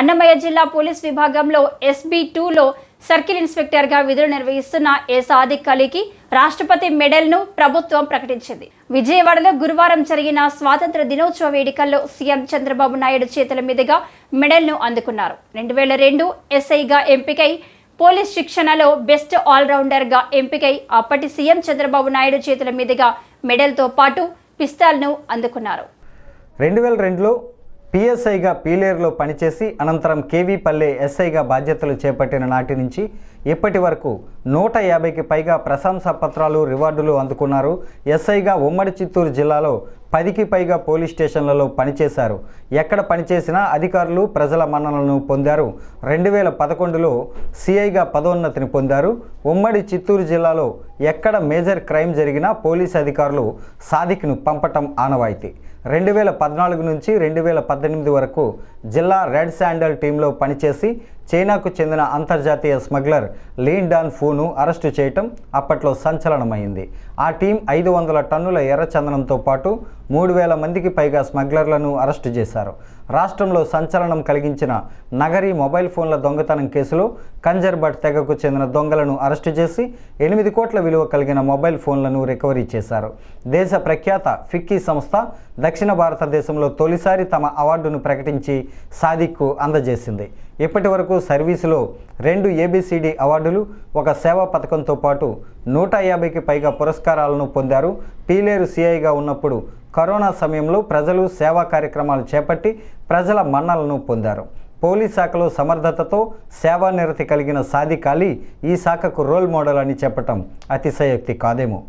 అన్నమయ్య జిల్లా పోలీస్ విభాగంలో ఎస్బీ టూలో సర్కిల్ ఇన్స్పెక్టర్గా విధులు నిర్వహిస్తున్న ఏ సాదిక్ అలీకి రాష్ట్రపతి మెడల్ను ప్రభుత్వం ప్రకటించింది. విజయవాడలో గురువారం జరిగిన స్వాతంత్ర దినోత్సవ వేడుకల్లో సీఎం చంద్రబాబు నాయుడు చేతుల మీదుగా మెడల్ను అందుకున్నారు. రెండు వేల రెండు ఎస్ఐగా ఎంపికై పోలీస్ శిక్షణలో బెస్ట్ ఆల్రౌండర్గా ఎంపికై అప్పటి సీఎం చంద్రబాబు నాయుడు చేతుల మీదుగా మెడల్తో పాటు పిస్తాల్ను అందుకున్నారు. రెండు వేల రెండులో పిఎస్ఐగా పీలేరులో పనిచేసి అనంతరం కేవీపల్లె ఎస్ఐగా బాధ్యతలు చేపట్టిన నాటి నుంచి ఇప్పటి వరకు నూట యాభైకి పైగా ప్రశంసా పత్రాలు రివార్డులు అందుకున్నారు. ఎస్ఐగా ఉమ్మడి చిత్తూరు జిల్లాలో పదికి పైగా పోలీస్ స్టేషన్లలో పనిచేశారు. ఎక్కడ పనిచేసినా అధికారులు ప్రజల మన్ననలను పొందారు. రెండు వేల పదకొండులో సిఐగా పదోన్నతిని పొందారు. ఉమ్మడి చిత్తూరు జిల్లాలో ఎక్కడ మేజర్ క్రైమ్ జరిగినా పోలీస్ అధికారులు సాదిక్ను పంపటం ఆనవాయితీ. రెండు వేల పద్నాలుగు నుంచి రెండు వేల పద్దెనిమిది వరకు జిల్లా రెడ్ శాండల్ టీంలో పనిచేసి చైనాకు చెందిన అంతర్జాతీయ smuggler Lin Dan Fu arrest చేయటం అప్పట్లో సంచలనమైంది. ఆ టీం ఐదు వందల టన్నుల ఎర్రచందనంతో పాటు మూడు వేల మందికి పైగా స్మగ్లర్లను అరెస్టు చేశారు. రాష్ట్రంలో సంచలనం కలిగించిన నగరీ మొబైల్ ఫోన్ల దొంగతనం కేసులో కంజర్బట్ తెగకు చెందిన దొంగలను అరెస్టు చేసి ఎనిమిది కోట్ల విలువ కలిగిన మొబైల్ ఫోన్లను రికవరీ చేశారు. దేశ ప్రఖ్యాత ఫిక్కీ సంస్థ దక్షిణ భారతదేశంలో తొలిసారి తమ అవార్డును ప్రకటించి సాదిక్కు అందజేసింది. ఇప్పటి వరకు సర్వీసులో రెండు ఏబిసిడి అవార్డులు ఒక సేవా పథకంతో పాటు నూట యాభైకి పైగా పురస్కారాలను పొందారు. పీలేరు సిఐగా ఉన్నప్పుడు కరోనా సమయంలో ప్రజలు సేవా కార్యక్రమాలు చేపట్టి ప్రజల మన్నలను పొందారు. పోలీస్ శాఖలో సమర్థతతో సేవానిరతి కలిగిన సాదిక్ అలీ ఈ శాఖకు రోల్ మోడల్ అని చెప్పటం అతిశయోక్తి కాదేమో.